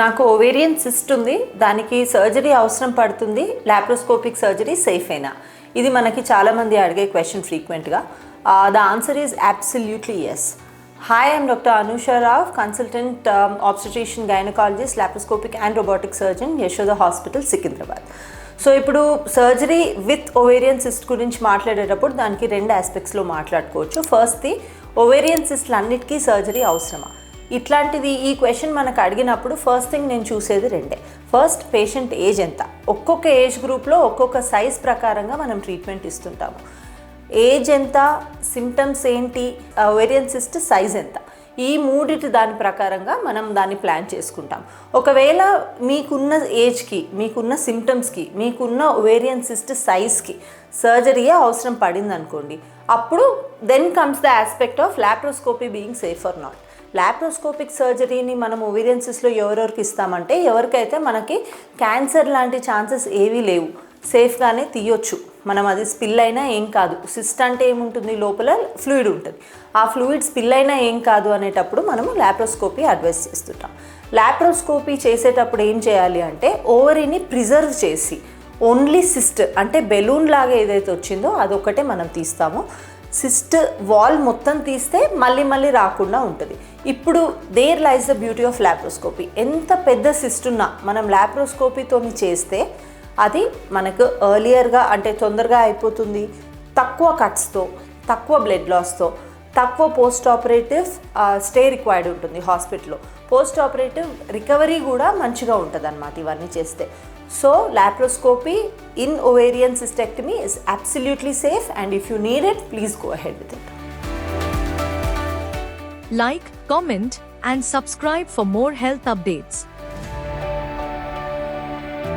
నాకు ovarian cyst ఉంది దానికి సర్జరీ అవసరం పడుతుంది లాప్రోస్కోపిక్ సర్జరీ సేఫ్ అయినా. ఇది మనకి చాలామంది అడిగే క్వశ్చన్ ఫ్రీక్వెంట్గా the answer is absolutely yes hi I'm doctor Anusha Rao consultant obstetrician gynaecologist laparoscopic and robotic surgeon Yashoda hospital Secunderabad so ఇప్పుడు సర్జరీ విత్ ఓవేరియన్ సిస్ట్ గురించి మాట్లాడేటప్పుడు దానికి రెండు ఆస్పెక్ట్స్లో మాట్లాడుకోవచ్చు. ఫస్ట్ది ఓవేరియన్ సిస్ట్లు అన్నిటికీ సర్జరీ అవసరమా? ఇట్లాంటిది ఈ క్వశ్చన్ మనకు అడిగినప్పుడు ఫస్ట్ థింగ్ నేను చూసేది రెండే. ఫస్ట్ పేషెంట్ ఏజ్ ఎంత? ఒక్కొక్క ఏజ్ గ్రూప్లో ఒక్కొక్క సైజ్ ప్రకారంగా మనం ట్రీట్మెంట్ ఇస్తుంటాము. ఏజ్ ఎంత? సిమ్టమ్స్ ఏంటి? ఓవేరియన్ సిస్ట్ సైజ్ ఎంత? ఈ మూడిటి దాని ప్రకారంగా మనం దాన్ని ప్లాన్ చేసుకుంటాం. ఒకవేళ మీకున్న ఏజ్కి మీకున్న సిమ్టమ్స్కి మీకున్న ఓవేరియన్ సిస్ట్ సైజ్కి సర్జరీయే అవసరం పడింది అనుకోండి అప్పుడు then comes the aspect of laparoscopy being safe or not laparoscopic సర్జరీని మనం ఓవేరియన్ సిస్ట్లో ఎవరెవరికి ఇస్తామంటే ఎవరికైతే మనకి క్యాన్సర్ లాంటి ఛాన్సెస్ ఏవీ లేవు సేఫ్గానే తీయొచ్చు. మనం అది స్పిల్ అయినా ఏం కాదు. సిస్ట్ అంటే ఏముంటుంది? లోపల ఫ్లూయిడ్ ఉంటుంది. ఆ ఫ్లూయిడ్ స్పిల్ అయినా ఏం కాదు అనేటప్పుడు మనము ల్యాప్రోస్కోపీ అడ్వైస్ చేస్తుంటాం. లాప్రోస్కోపీ చేసేటప్పుడు ఏం చేయాలి అంటే ఓవరీని ప్రిజర్వ్ చేసి ఓన్లీ సిస్ట్ అంటే బెలూన్ లాగా ఏదైతే వచ్చిందో అదొకటే మనం తీస్తాము. సిస్ట్ వాల్ మొత్తం తీస్తే మళ్ళీ మళ్ళీ రాకుండా ఉంటుంది. ఇప్పుడు there lies the beauty of laparoscopy ఎంత పెద్ద సిస్ట్ ఉన్నా మనం ల్యాప్రోస్కోపీతో చేస్తే అది మనకు ఎర్లియర్గా అంటే తొందరగా అయిపోతుంది. తక్కువ కట్స్తో తక్కువ బ్లడ్ లాస్తో తక్కువ పోస్ట్ ఆపరేటివ్ స్టే రిక్వైర్డ్ ఉంటుంది హాస్పిటల్లో పోస్ట్ ఆపరేటివ్ రికవరీ కూడా మంచిగా ఉంటుంది అనమాట ఇవన్నీ చేస్తే. So laparoscopy in ovarian cystectomy is absolutely safe and if you need it please go ahead with it like comment and subscribe for more health updates